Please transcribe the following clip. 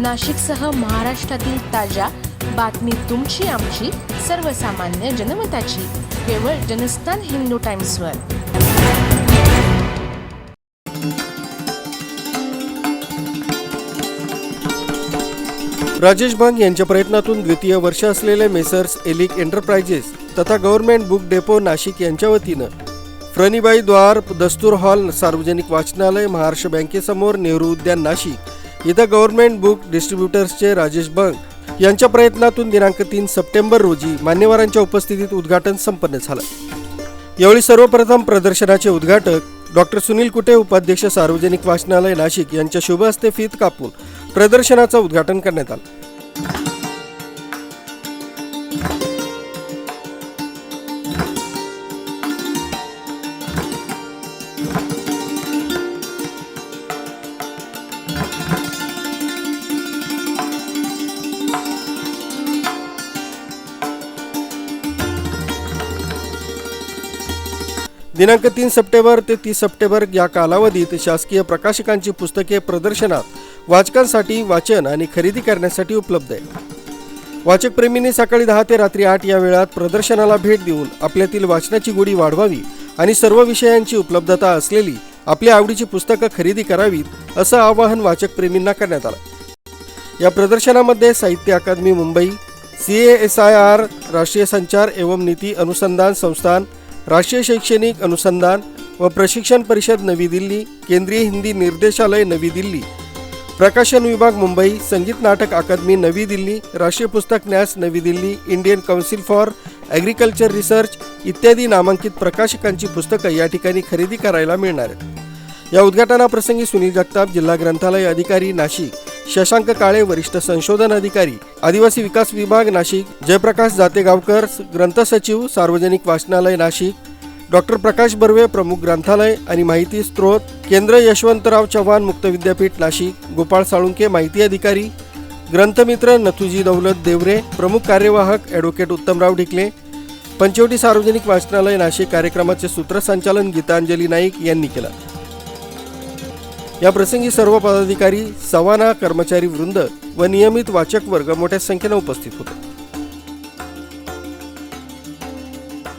नाशिकसह महाराष्ट्रातील ताज्या बातमी तुमची आमची सर्वसामान्य जनमताची. केवळ जनस्थान हिंदू टाइम्सवर. राजेश भांग यांच्या प्रयत्नातून द्वितीय वर्ष असलेले मेसर्स एलिक एंटरप्राइजेस तथा गव्हर्नमेंट बुक डेपो नाशिक यांच्या वतीनं फ्रनिबाई द्वार दस्तूर हॉल सार्वजनिक वाचनालय महाराष्ट्र बँकेसमोर नेहरू उद्यान नाशिक इथं गव्हर्नमेंट बुक डिस्ट्रीब्युटर्सचे राजेश बंग यांच्या प्रयत्नातून दिनांक तीन सप्टेंबर रोजी मान्यवरांच्या उपस्थितीत उद्घाटन संपन्न झालं. यावेळी सर्वप्रथम प्रदर्शनाचे उद्घाटक डॉक्टर सुनील कुटे उपाध्यक्ष सार्वजनिक वाचनालय नाशिक यांच्या शुभ हस्ते फीत कापून प्रदर्शनाचं उद्घाटन करण्यात आलं. दिनांक तीन सप्टेंबर ते तीस सप्टेंबर या कालावधीत शासकीय प्रकाशकांची पुस्तके प्रदर्शनात वाचकांसाठी वाचन आणि खरेदी करण्यासाठी उपलब्ध आहे वाचकप्रेमींनी सकाळी दहा ते रात्री आठ या वेळात प्रदर्शनाला भेट देऊन आपल्यातील वाचनाची गोडी वाढवावी आणि सर्व विषयांची उपलब्धता असलेली आपल्या आवडीची पुस्तकं खरेदी करावीत असं आवाहन वाचकप्रेमींना करण्यात आलं. या प्रदर्शनामध्ये Sahitya Akademi Mumbai C S I R राष्ट्रीय संचार एवं नीती अनुसंधान संस्थान राष्ट्रीय शैक्षणिक अनुसंधान व प्रशिक्षण परिषद नवी दिल्ली केंद्रीय हिंदी निर्देशालय नवी दिल्ली प्रकाशन विभाग मुंबई संगीत नाटक अकादमी नवी दिल्ली राष्ट्रीय पुस्तक न्यास नवी Delhi Indian council for agriculture research इत्यादी नामांकित प्रकाशकांची पुस्तकं या ठिकाणी खरेदी करायला मिळणार. आहेत या उद्घाटनाप्रसंगी सुनील जगताप जिल्हा ग्रंथालय अधिकारी नाशिक शशांक काळे वरिष्ठ संशोधन अधिकारी आदिवासी विकास विभाग नाशिक. जयप्रकाश जातेगावकर ग्रंथ सचिव सार्वजनिक वाचनालय नाशिक. डॉक्टर प्रकाश बर्वे प्रमुख ग्रंथालय आणि माहिती स्त्रोत केंद्र यशवंतराव चव्हाण मुक्त विद्यापीठ नाशिक. गोपाळ साळुंके माहिती अधिकारी. ग्रंथमित्र नथुजी दौलत देवरे प्रमुख कार्यवाहक ॲडव्होकेट उत्तमराव ढिकले. पंचवटी सार्वजनिक वाचनालय नाशिक. कार्यक्रमाचे सूत्रसंचालन गीतांजली नाईक यांनी केलं. या प्रसंगी सर्व पदाधिकारी सवाना कर्मचारी वृंद व नियमित वाचक वर्ग मोठ्या संख्येनं उपस्थित होते.